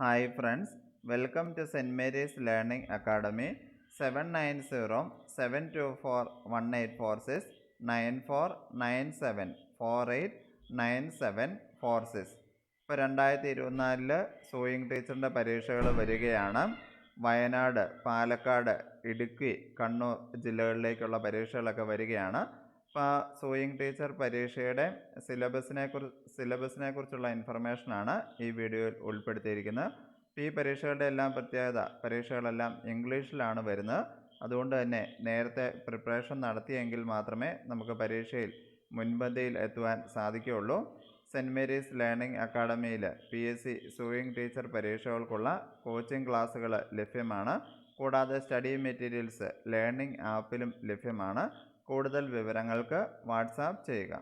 Hi friends welcome to Saint Mary's Learning Academy seven nine zero seven two four one eight four six nine four nine seven four eight nine seven four six ഇപ്പോൾ രണ്ടായിരത്തി ഇരുപത്തിനാലിൽ ടീച്ചറിന്റെ പരീക്ഷകൾ വരികയാണ്. വയനാട് പാലക്കാട് ഇടുക്കി കണ്ണൂർ ജില്ലകളിലേക്കുള്ള പരീക്ഷകളൊക്കെ വരികയാണ്. അപ്പോൾ teacher പരീക്ഷയുടെ സിലബസിനെ കുറിച്ച് സിലബസിനെ കുറിച്ചുള്ള ഇൻഫർമേഷനാണ് ഈ വീഡിയോയിൽ ഉൾപ്പെടുത്തിയിരിക്കുന്നത്. ഈ പരീക്ഷകളുടെ എല്ലാം പ്രത്യേകത പരീക്ഷകളെല്ലാം ഇംഗ്ലീഷിലാണ് വരുന്നത്. അതുകൊണ്ട് തന്നെ നേരത്തെ പ്രിപ്പറേഷൻ നടത്തിയെങ്കിൽ മാത്രമേ നമുക്ക് പരീക്ഷയിൽ മുൻപന്തിയിൽ എത്തുവാൻ സാധിക്കുകയുള്ളൂ. Saint Mary's learning അക്കാഡമിയിൽ P S C sewing teacher പരീക്ഷകൾക്കുള്ള coaching ക്ലാസ്സുകൾ ലഭ്യമാണ്. കൂടാതെ സ്റ്റഡി മെറ്റീരിയൽസ് ലേണിംഗ് ആപ്പിലും ലഭ്യമാണ്. കൂടുതൽ വിവരങ്ങൾക്ക് വാട്സാപ്പ് ചെയ്യുക.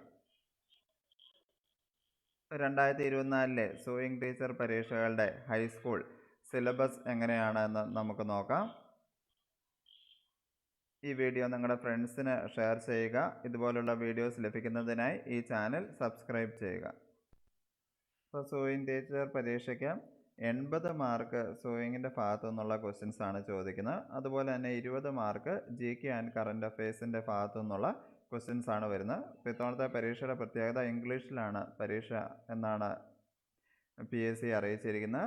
രണ്ടായിരത്തി ഇരുപത്തിനാലിലെ സൂയിങ് ടീച്ചർ പരീക്ഷകളുടെ ഹൈസ്കൂൾ സിലബസ് എങ്ങനെയാണെന്ന് നമുക്ക് നോക്കാം. ഈ വീഡിയോ നിങ്ങളുടെ ഫ്രണ്ട്സിന് ഷെയർ ചെയ്യുക. ഇതുപോലുള്ള വീഡിയോസ് ലഭിക്കുന്നതിനായി ഈ ചാനൽ സബ്സ്ക്രൈബ് ചെയ്യുക. ഇപ്പോൾ സൂയിങ് ടീച്ചർ പരീക്ഷയ്ക്ക് എൺപത് മാർക്ക് സൂയിങ്ങിന്റെ ഭാഗത്തു നിന്നുള്ള ക്വസ്റ്റ്യൻസ് ആണ് ചോദിക്കുന്നത്. അതുപോലെ തന്നെ ഇരുപത് mark G K and current അഫയേഴ്സിന്റെ ഭാഗത്തു നിന്നുള്ള ക്വസ്റ്റ്യൻസ് ആണ് വരുന്നത്. അപ്പോൾ ഇത്തവണത്തെ പരീക്ഷയുടെ പ്രത്യേകത ഇംഗ്ലീഷിലാണ് പരീക്ഷ എന്നാണ് പി എസ് സി അറിയിച്ചിരിക്കുന്നത്.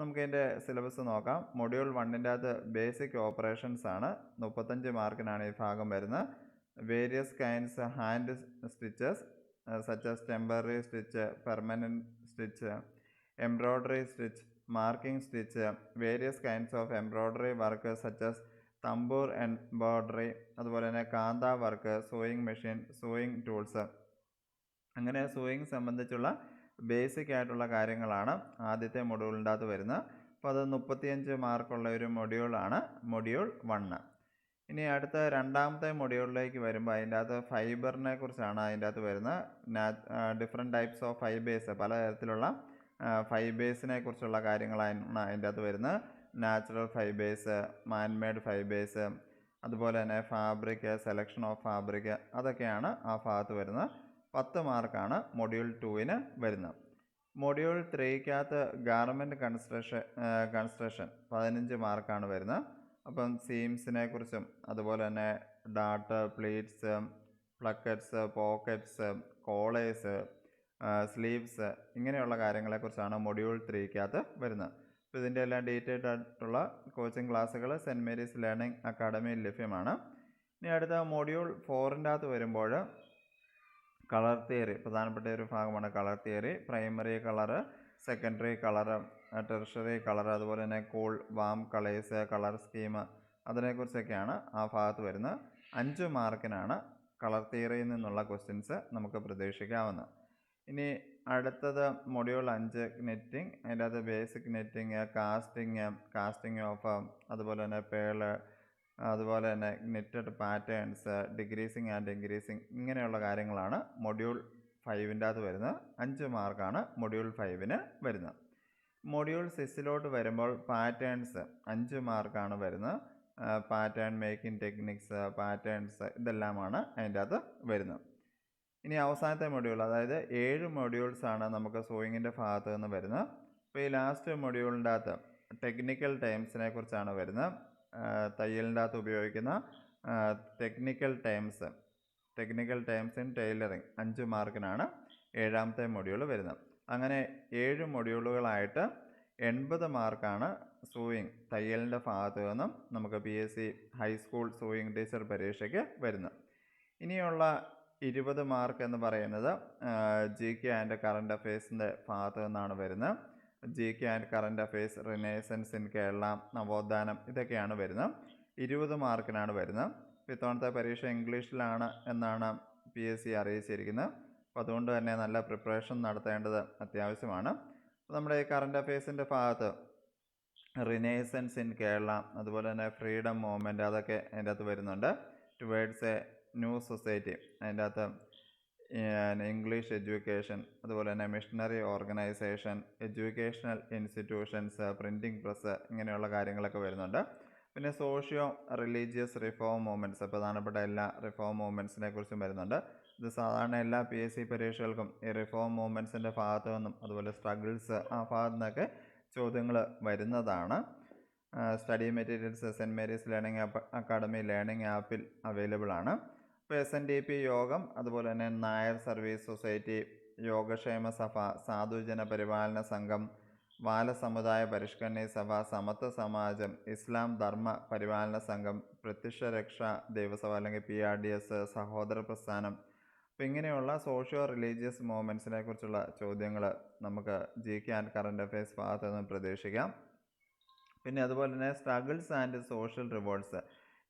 നമുക്ക് ഇതിന്റെ സിലബസ് നോക്കാം. മൊഡ്യൂൾ വണ്ണിന്റെ അകത്ത് ബേസിക് ഓപ്പറേഷൻസ് ആണ്. മുപ്പത്തഞ്ച് മാർക്കിനാണ് ഈ ഭാഗം വരുന്നത്. Various kinds hand stitches such as temporary stitch permanent stitch embroidery stitch marking stitch various kinds of embroidery work such as tambour embroidery അതുപോലെ തന്നെ kantha work sewing machine sewing tools. അങ്ങനെ sewing സംബന്ധിച്ചുള്ള basic ആയിട്ടുള്ള കാര്യങ്ങളാണ് ആദ്യത്തെ മൊഡ്യൂളിന്റെ അകത്ത് വരുന്നത്. അപ്പോൾ അത് മുപ്പത്തിയഞ്ച് മാർക്കുള്ള ഒരു മൊഡ്യൂളാണ് മൊഡ്യൂൾ വണ്ണ്. ഇനി അടുത്ത രണ്ടാമത്തെ മൊഡ്യൂളിലേക്ക് വരുമ്പോൾ അതിന്റെ അകത്ത് ഫൈബറിനെ കുറിച്ചാണ് അതിന്റെ അകത്ത് വരുന്നത് ഡിഫറെന്റ് ടൈപ്സ് ഓഫ് ഫൈബേഴ്സ് പലതരത്തിലുള്ള ഫൈബേഴ്സിനെ കുറിച്ചുള്ള കാര്യങ്ങളാണ് അതിന്റെ അകത്ത് വരുന്നത്. നാച്ചുറൽ ഫൈബേഴ്സ് മാൻമേഡ് ഫൈബേഴ്സ് അതുപോലെ തന്നെ ഫാബ്രിക് സെലക്ഷൻ ഓഫ് ഫാബ്രിക് അതൊക്കെയാണ് ആ ഭാഗത്ത് വരുന്നത് പത്ത് മാർക്കാണ് മൊഡ്യൂൾ ടുവിന് വരുന്നത്. മൊഡ്യൂൾ ത്രീക്കകത്ത് ഗാർമെന്റ് കൺസ്ട്രക്ഷൻ കൺസ്ട്രക്ഷൻ പതിനഞ്ച് മാർക്കാണ് വരുന്നത്. അപ്പം സീംസിനെ കുറിച്ചും അതുപോലെ തന്നെ dot pleats plackets pockets collars sleeves ഇങ്ങനെയുള്ള കാര്യങ്ങളെക്കുറിച്ചാണ് മൊഡ്യൂൾ ത്രീക്കകത്ത് വരുന്നത്. അപ്പോൾ ഇതിന്റെ എല്ലാം ഡീറ്റെയിൽഡ് ആയിട്ടുള്ള കോച്ചിങ് ക്ലാസ്സുകൾ സെന്റ് മേരീസ് ലേണിംഗ് അക്കാഡമിയിൽ ലഭ്യമാണ്. ഇനി അടുത്ത മോഡ്യൂൾ ഫോറിന്റെ അകത്ത് വരുമ്പോൾ കളർ തിയറി പ്രധാനപ്പെട്ട ഒരു ഭാഗമാണ് colour theory. Primary colour secondary colour tertiary colour അതുപോലെ തന്നെ cool warm colours colour scheme അതിനെക്കുറിച്ചൊക്കെയാണ് ആ ഭാഗത്ത് വരുന്നത് അഞ്ച് മാർക്കിനാണ് കളർ തിയറിയിൽ നിന്നുള്ള ക്വസ്റ്റ്യൻസ് നമുക്ക് പ്രതീക്ഷിക്കാവുന്നത്. ഇനി അടുത്തത് മൊഡ്യൂൾ അഞ്ച് നെറ്റിംഗ് അതിന്റെ അകത്ത് basic knitting casting casting off അതുപോലെ തന്നെ പേൾ അതുപോലെ തന്നെ knitted patterns decreasing and increasing ഇങ്ങനെയുള്ള കാര്യങ്ങളാണ് മൊഡ്യൂൾ ഫൈവിന്റെ അകത്ത് വരുന്നത്. അഞ്ച് മാർക്കാണ് മൊഡ്യൂൾ ഫൈവിന് വരുന്നത്. മൊഡ്യൂൾ സിക്സിലോട്ട് വരുമ്പോൾ പാറ്റേൺസ് അഞ്ച് മാർക്കാണ് വരുന്നത്. പാറ്റേൺ മേക്കിംഗ് ടെക്നിക്സ് പാറ്റേൺസ് ഇതെല്ലാമാണ് അതിന്റെ അകത്ത് വരുന്നത്. ഇനി അവസാനത്തെ മൊഡ്യൂൾ അതായത് ഏഴ് മൊഡ്യൂൾസ് ആണ് നമുക്ക് സോയിങ്ങിന്റെ ഭാഗത്ത് നിന്ന് വരുന്നത്. അപ്പോൾ ഈ ലാസ്റ്റ് മൊഡ്യൂളിന്റെ അകത്ത് ടെക്നിക്കൽ ടൈംസിനെ കുറിച്ചാണ് വരുന്നത്. തയ്യലിന്റെ അകത്ത് ഉപയോഗിക്കുന്ന technical terms technical terms in tailoring അഞ്ച് മാർക്കിനാണ് ഏഴാമത്തെ മൊഡ്യൂൾ വരുന്നത്. അങ്ങനെ ഏഴ് മൊഡ്യൂളുകളായിട്ട് എൺപത് മാർക്കാണ് സൂയിങ് തയ്യലിന്റെ ഭാഗത്തു നിന്നും നമുക്ക് P S C high school sewing teacher പരീക്ഷയ്ക്ക് വരുന്നത്. ഇനിയുള്ള ഇരുപത് മാർക്ക് എന്ന് പറയുന്നത് ജി കെ ആൻഡ് കറണ്ട് അഫയേഴ്സിന്റെ ഭാഗത്ത് നിന്നാണ് വരുന്നത്. G K and current affairs renaissance in Kerala നവോത്ഥാനം ഇതൊക്കെയാണ് വരുന്നത്. ഇരുപത് മാർക്കിനാണ് വരുന്നത്. ഇത്തവണത്തെ പരീക്ഷ ഇംഗ്ലീഷിലാണ് എന്നാണ് പി എസ് സി അറിയിച്ചിരിക്കുന്നത്. അപ്പോൾ അതുകൊണ്ട് തന്നെ നല്ല പ്രിപ്പറേഷൻ നടത്തേണ്ടത് അത്യാവശ്യമാണ്. നമ്മുടെ ഈ കറണ്ട് അഫയേഴ്സിന്റെ ഭാഗത്ത് റിനേസൻസ് ഇൻ കേരള അതുപോലെ തന്നെ ഫ്രീഡം മൂവ്മെന്റ് അതൊക്കെ അതിന്റെ അകത്ത് വരുന്നുണ്ട്. ടുവേഡ്സ് എ ന്യൂ സൊസൈറ്റി അതിന്റെ അകത്ത് ഇംഗ്ലീഷ് എഡ്യൂക്കേഷൻ അതുപോലെ തന്നെ missionary organisation educational institutions printing press ഇങ്ങനെയുള്ള കാര്യങ്ങളൊക്കെ വരുന്നുണ്ട്. പിന്നെ സോഷ്യോ റിലീജിയസ് റിഫോം മൂവ്മെന്റ്സ് പ്രധാനപ്പെട്ട എല്ലാ റിഫോം മൂവ്മെന്റ്സിനെ കുറിച്ചും വരുന്നുണ്ട്. ഇത് സാധാരണ എല്ലാ പി എസ് സി പരീക്ഷകൾക്കും ഈ റിഫോം മൂവ്മെന്റ്സിന്റെ ഭാഗത്തു നിന്നും അതുപോലെ സ്ട്രഗിൾസ് ആ ഭാഗത്തു നിന്നൊക്കെ ചോദ്യങ്ങൾ വരുന്നതാണ്. Study materials Saint Mary's Learning Academy learning ആപ്പിൽ അവൈലബിൾ ആണ്. എൻ ഡി പി യോഗം അതുപോലെ തന്നെ നായർ സർവീസ് സൊസൈറ്റി യോഗക്ഷേമ സഭ സാധുജന പരിപാലന സംഘം ബാലസമുദായ പരിഷ്കരണി സഭ സമത്വ സമാജം ഇസ്ലാം ധർമ്മ പരിപാലന സംഘം പ്രത്യക്ഷ രക്ഷ ദേവസഭ അല്ലെങ്കിൽ പി ആർ ഡി എസ് സഹോദര പ്രസ്ഥാനം. അപ്പം ഇങ്ങനെയുള്ള സോഷ്യോ റിലീജിയസ് മൂവ്മെന്റ്സിനെ കുറിച്ചുള്ള ചോദ്യങ്ങൾ നമുക്ക് G K and current affairs ഭാഗത്ത് നിന്ന് പ്രതീക്ഷിക്കാം. പിന്നെ അതുപോലെ തന്നെ സ്ട്രഗിൾസ് ആൻഡ് സോഷ്യൽ റിവോൾട്ട്സ്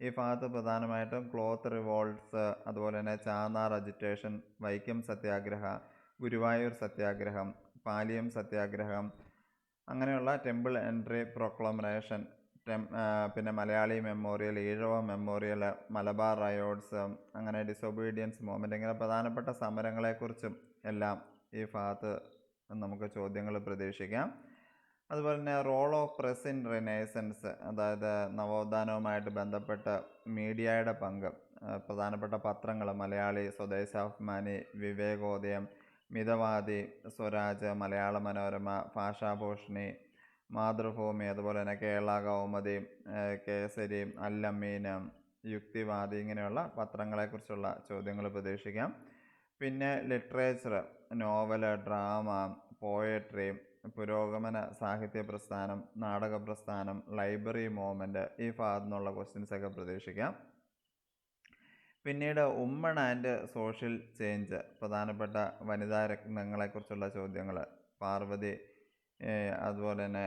ഈ ഭാഗത്ത് പ്രധാനമായിട്ടും ക്ലോത്ത് റിവോൾട്ട്സ് അതുപോലെ തന്നെ ചാന്നാർ അജിറ്റേഷൻ വൈക്കം സത്യാഗ്രഹ ഗുരുവായൂർ സത്യാഗ്രഹം പാലിയം സത്യാഗ്രഹം അങ്ങനെയുള്ള ടെമ്പിൾ എൻട്രി പ്രൊക്ലമറേഷൻ പിന്നെ Malayali memorial Ezhava memorial Malabar riots അങ്ങനെ ഡിസൊബീഡിയൻസ് മൂവ്മെന്റ് ഇങ്ങനെ പ്രധാനപ്പെട്ട സമരങ്ങളെക്കുറിച്ചും എല്ലാം ഈ ഭാഗത്ത് നമുക്ക് ചോദ്യങ്ങൾ പ്രതീക്ഷിക്കാം. അതുപോലെ തന്നെ role of press in renaissance അതായത് നവോത്ഥാനവുമായിട്ട് ബന്ധപ്പെട്ട മീഡിയയുടെ പങ്ക് പ്രധാനപ്പെട്ട പത്രങ്ങൾ മലയാളി സ്വദേശാഭിമാനി വിവേകോദയം മിതവാദി സ്വരാജ് മലയാള മനോരമ ഭാഷാഭൂഷണി മാതൃഭൂമി അതുപോലെ തന്നെ കേരള കൗമുദി കേസരി അല്ലമ്മീൻ യുക്തിവാദി ഇങ്ങനെയുള്ള പത്രങ്ങളെക്കുറിച്ചുള്ള ചോദ്യങ്ങൾ പ്രതീക്ഷിക്കാം പിന്നെ ലിറ്ററേച്ചർ നോവൽ ഡ്രാമ പോയട്രി പുരോഗമന സാഹിത്യ പ്രസ്ഥാനം നാടക പ്രസ്ഥാനം ലൈബ്രറി മൂവ്മെന്റ് ഈ ഭാഗത്തു നിന്നുള്ള ക്വസ്റ്റ്യൻസൊക്കെ പ്രതീക്ഷിക്കാം. പിന്നീട് ഉമ്മൺ ആൻഡ് സോഷ്യൽ ചേഞ്ച് പ്രധാനപ്പെട്ട വനിതാ രത്നങ്ങളെക്കുറിച്ചുള്ള ചോദ്യങ്ങൾ പാർവതി അതുപോലെ തന്നെ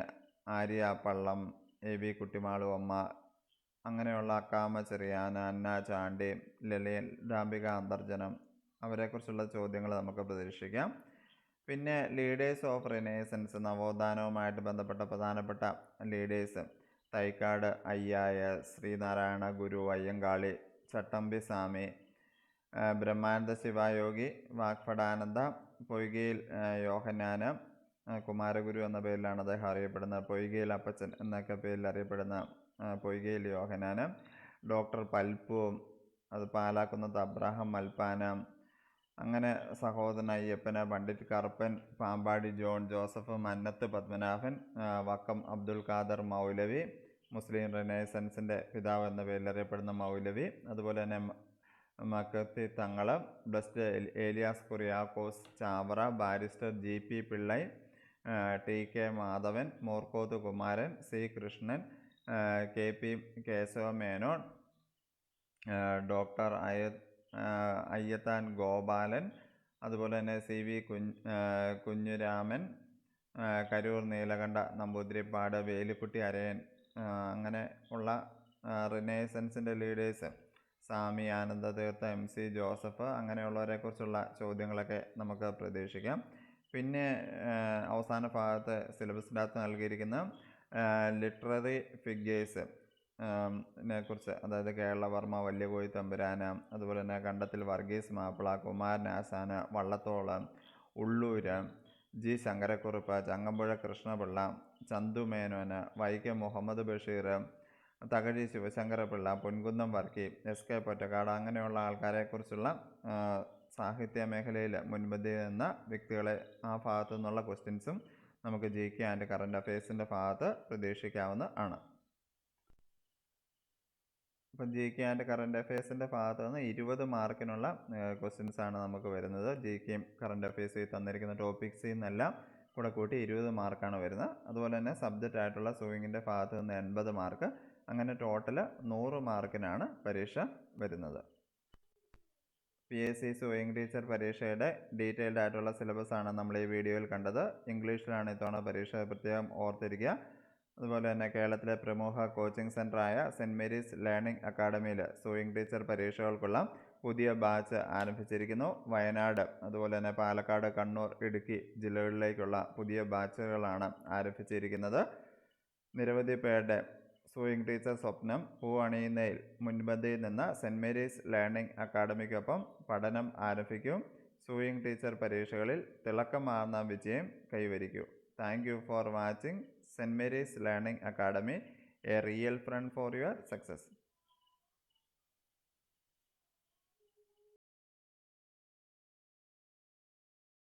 ആര്യ പള്ളം എ വി കുട്ടിമാളു അമ്മ അങ്ങനെയുള്ള അക്കാമ ചെറിയാന അന്ന ചാണ്ടി ലളിയൻ ഡാംബിക അന്തർജനം അവരെക്കുറിച്ചുള്ള ചോദ്യങ്ങൾ നമുക്ക് പ്രതീക്ഷിക്കാം. പിന്നെ ലീഡേഴ്സ് ഓഫ് റിനേസൻസ് നവോത്ഥാനവുമായിട്ട് ബന്ധപ്പെട്ട പ്രധാനപ്പെട്ട ലീഡേഴ്സ് തൈക്കാട് അയ്യായ ശ്രീനാരായണ ഗുരു അയ്യങ്കാളി ചട്ടമ്പി സ്വാമി ബ്രഹ്മാനന്ദ ശിവയോഗി വാഗ്ഭടാനന്ദ പൊയ്കയിൽ യോഹന്നാന് കുമാരഗുരു എന്ന പേരിലാണ് അദ്ദേഹം അറിയപ്പെടുന്നത്. പൊയ്കയിൽ അപ്പച്ചൻ എന്നൊക്കെ പേരിൽ അറിയപ്പെടുന്ന പൊയ്കയിൽ യോഹനാന് ഡോക്ടർ പൽപ്പുവും അത് പാലാക്കുന്നത്ത് അബ്രാഹം മൽപ്പാന അങ്ങനെ സഹോദരൻ അയ്യപ്പന് പണ്ഡിറ്റ് കറുപ്പൻ പാമ്പാടി ജോൺ ജോസഫ് മന്നത്ത് പത്മനാഭൻ വക്കം അബ്ദുൽ ഖാദർ മൗലവി മുസ്ലിം റിനൈസൻസിന്റെ പിതാവ് എന്ന പേരിൽ അറിയപ്പെടുന്ന മൗലവി അതുപോലെ തന്നെ Makhti Thangal blessed Elias Kuriakose Chavara barrister G P Pillai T K Madhavan Moorkoth Kumaran C Krishnan K P Kesava Menon doctor അയ അയ്യത്താൻ ഗോപാലൻ അതുപോലെ തന്നെ സി വി കുഞ്ഞ് കുഞ്ഞുരാമൻ കരൂർ നീലകണ്ഠ നമ്പൂതിരിപ്പാട് വേലിക്കുട്ടി അരയൻ അങ്ങനെ ഉള്ള റിനേസൻസിന്റെ leaders Swami Anandatheertha M C Joseph അങ്ങനെയുള്ളവരെക്കുറിച്ചുള്ള ചോദ്യങ്ങളൊക്കെ നമുക്ക് പ്രതീക്ഷിക്കാം. പിന്നെ അവസാന ഭാഗത്ത് സിലബസിനകത്ത് നൽകിയിരിക്കുന്ന ലിറ്റററി ഫിഗേഴ്സ്. നെക്കുറിച്ച് അതായത് കേരളവർമ്മ വല്യകോയി തമ്പുരാന അതുപോലെ തന്നെ Kandathil Varghese Mappila Kumaranasan Vallathol Ulloor G Sankarakurup Changampuzha Krishnapillai Chandu Menon Vaikom Muhammad Basheer Thakazhi Sivasankarapillai Ponkunnam Varkey S K Pottekkatt അങ്ങനെയുള്ള ആൾക്കാരെക്കുറിച്ചുള്ള സാഹിത്യ മേഖലയിൽ മുൻപന്തി നിന്ന വ്യക്തികളെ ആ ഭാഗത്തു നിന്നുള്ള ക്വസ്റ്റ്യൻസും നമുക്ക് ജി കെ ആൻഡ് കറണ്ട് അഫയേഴ്സിന്റെ ഭാഗത്ത് പ്രതീക്ഷിക്കാവുന്ന ആണ് അപ്പം ജി കെ ആൻഡ് കറണ്ട് അഫയേഴ്സിന്റെ ഭാഗത്ത് നിന്ന് ഇരുപത് മാർക്കിനുള്ള ക്വസ്റ്റ്യൻസ് ആണ് നമുക്ക് വരുന്നത്. ജി കെയും കറണ്ട് അഫയേഴ്സിൽ തന്നിരിക്കുന്ന ടോപ്പിക്സിൽ നിന്നെല്ലാം കൂടെ കൂട്ടി ഇരുപത് മാർക്കാണ് വരുന്നത്. അതുപോലെ തന്നെ സബ്ജക്റ്റ് ആയിട്ടുള്ള സൂയിങ്ങിന്റെ ഭാഗത്ത് നിന്ന് എൺപത് മാർക്ക്. അങ്ങനെ ടോട്ടൽ നൂറ് മാർക്കിനാണ് പരീക്ഷ വരുന്നത്. P S C sewing teacher പരീക്ഷയുടെ ഡീറ്റെയിൽഡ് ആയിട്ടുള്ള സിലബസ് ആണ് നമ്മൾ ഈ വീഡിയോയിൽ കണ്ടത്. ഇംഗ്ലീഷിലാണ് ഇത്തവണ പരീക്ഷ പ്രത്യേകം ഓർത്തിരിക്കുക. അതുപോലെ തന്നെ കേരളത്തിലെ പ്രമുഖ കോച്ചിംഗ് സെന്ററായ സെന്റ് മേരീസ് ലേണിംഗ് അക്കാഡമിയിൽ സൂയിങ് ടീച്ചർ പരീക്ഷകൾക്കുള്ള പുതിയ ബാച്ച് ആരംഭിച്ചിരിക്കുന്നു. വയനാട് അതുപോലെ തന്നെ പാലക്കാട് കണ്ണൂർ ഇടുക്കി ജില്ലകളിലേക്കുള്ള പുതിയ ബാച്ചുകളാണ് ആരംഭിച്ചിരിക്കുന്നത്. നിരവധി പേരുടെ സൂയിങ് ടീച്ചർ സ്വപ്നം പൂവണിയുന്നതിൽ മുൻപന്തിയിൽ നിന്ന് സെന്റ് മേരീസ് ലേണിംഗ് അക്കാഡമിക്കൊപ്പം പഠനം ആരംഭിക്കും. സൂയിങ് ടീച്ചർ പരീക്ഷകളിൽ തിളക്കമാർന്ന വിജയം കൈവരിക്കൂ. Thank you for watching. St. Mary's Learning Academy, a real friend for your success.